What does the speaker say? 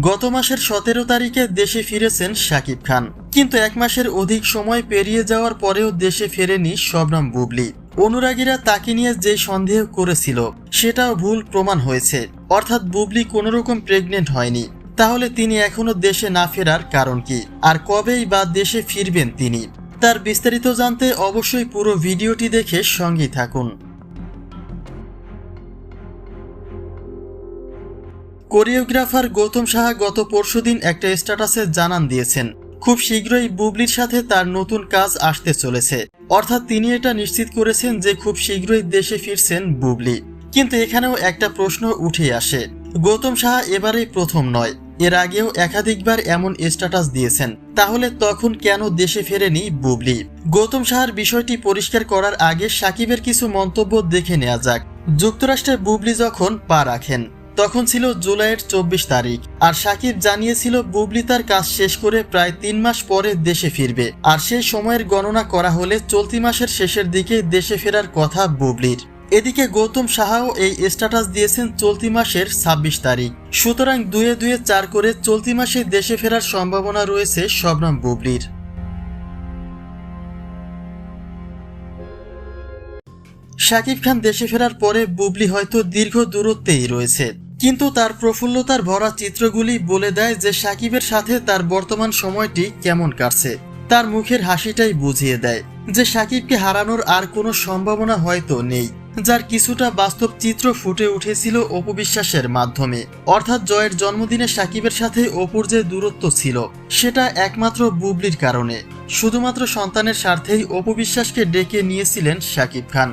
গত মাসের সতেরো তারিখে দেশে ফিরেছেন শাকিব খান। কিন্তু এক মাসের অধিক সময় পেরিয়ে যাওয়ার পরেও দেশে ফেরেনি শবনম বুবলি। অনুরাগীরা তাকে নিয়ে যে সন্দেহ করেছিল, সেটাও ভুল প্রমাণ হয়েছে। অর্থাৎ বুবলি কোনো রকম প্রেগনেন্ট হয়নি। তাহলে তিনি এখনও দেশে না ফেরার কারণ কি? আর কবেই বা দেশে ফিরবেন তিনি? তার বিস্তারিত জানতে অবশ্যই পুরো ভিডিওটি দেখে সঙ্গেই থাকুন। কোরিওগ্রাফার গৌতম সাহা গত পরশুদিন একটা স্ট্যাটাসে জানান দিয়েছেন, খুব শীঘ্রই বুবলির সাথে তার নতুন কাজ আসতে চলেছে। অর্থাৎ তিনি এটা নিশ্চিত করেছেন যে খুব শীঘ্রই দেশে ফিরছেন বুবলি। কিন্তু এখানেও একটা প্রশ্ন উঠে আসে, গৌতম সাহা এবারেই প্রথম নয়, এর আগেও একাধিকবার এমন স্ট্যাটাস দিয়েছেন, তাহলে তখন কেন দেশে ফেরেনি বুবলি? গৌতম সাহার বিষয়টি পরিষ্কার করার আগে সাকিবের কিছু মন্তব্য দেখে নেওয়া যাক। যুক্তরাষ্ট্রে বুবলি যখন পা রাখেন তখন ছিল জুলাইয়ের চব্বিশ তারিখ, আর সাকিব জানিয়েছিল বুবলি তার কাজ শেষ করে প্রায় তিন মাস পরে দেশে ফিরবে, আর সেই সময়ের গণনা করা হলে চলতি মাসের শেষের দিকে দেশে ফেরার কথা বুবলির। এদিকে গৌতম সাহাও এই স্ট্যাটাস দিয়েছেন চলতি মাসের ছাব্বিশ তারিখ। সুতরাং দুয়ে দুয়ে চার করে চলতি মাসে দেশে ফেরার সম্ভাবনা রয়েছে শবনম বুবলির। শাকিব খান দেশে ফেরার পরে বুবলি হয়তো দীর্ঘ দূরত্বেই রয়েছে। কিন্তু তার প্রফুল্লতার ভরা চিত্রগুলি বলে দেয় যে সাকিবের সাথে তার বর্তমান সময়টি কেমন কাটছে। তার মুখের হাসিটাই বুঝিয়ে দেয় যে সাকিবকে হারানোর আর কোনো সম্ভাবনা হয়তো নেই, যার কিছুটা বাস্তব চিত্র ফুটে উঠেছিল অপবিশ্বাসের মাধ্যমে। অর্থাৎ জয়ের জন্মদিনে সাকিবের সাথে অপুর যে দূরত্ব ছিল, সেটা একমাত্র বুবলির কারণে। শুধুমাত্র সন্তানের স্বার্থেই অপবিশ্বাসকে ডেকে নিয়েছিলেন সাকিব খান।